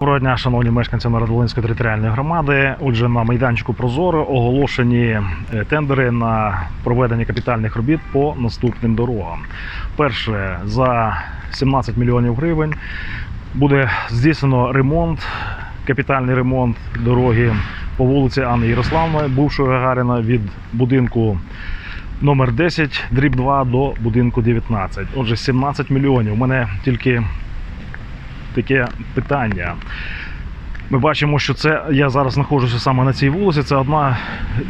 Доброго дня, шановні мешканці Народолинської територіальної громади. Отже, на майданчику Прозоро оголошені е, тендери на проведення капітальних робіт по наступним дорогам. Перше за 17 мільйонів гривень буде здійснено ремонт, капітальний ремонт дороги по вулиці Анни Ярославної, бувшого Гагаріна від будинку номер 10, дріб 2 до будинку 19. Отже, 17 мільйонів. У мене тільки таке питання. Ми бачимо, що це я зараз знаходжуся саме на цій вулиці. Це одна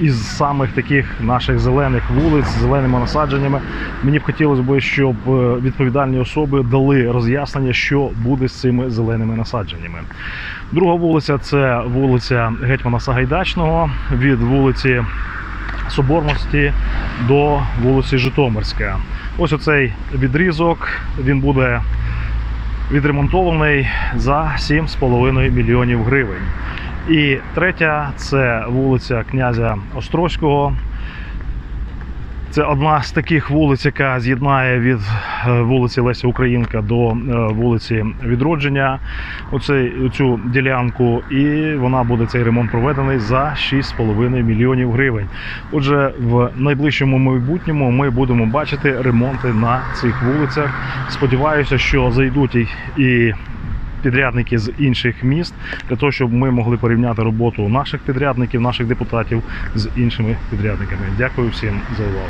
із самих таких наших зелених вулиць з зеленими насадженнями. Мені б хотілося б, щоб е, відповідальні особи дали роз'яснення, що буде з цими зеленими насадженнями. Друга вулиця це вулиця Гетьмана Сагайдачного від вулиці Соборності до вулиці Житомирська. Ось оцей відрізок він буде відремонтований за 7,5 мільйонів гривень. І третя це вулиця князя Острозького. Це одна з таких вулиць, яка з'єднає від е, вулиці Лесі Українка до е, вулиці Відродження оцей, цю ділянку, і вона буде цей ремонт проведений за 6,5 мільйонів гривень. Отже, в найближчому майбутньому ми будемо бачити ремонти на цих вулицях. Сподіваюся, що зайдуть і підрядники з інших міст для того, щоб ми могли порівняти роботу наших підрядників, наших депутатів з іншими підрядниками. Дякую всім за увагу.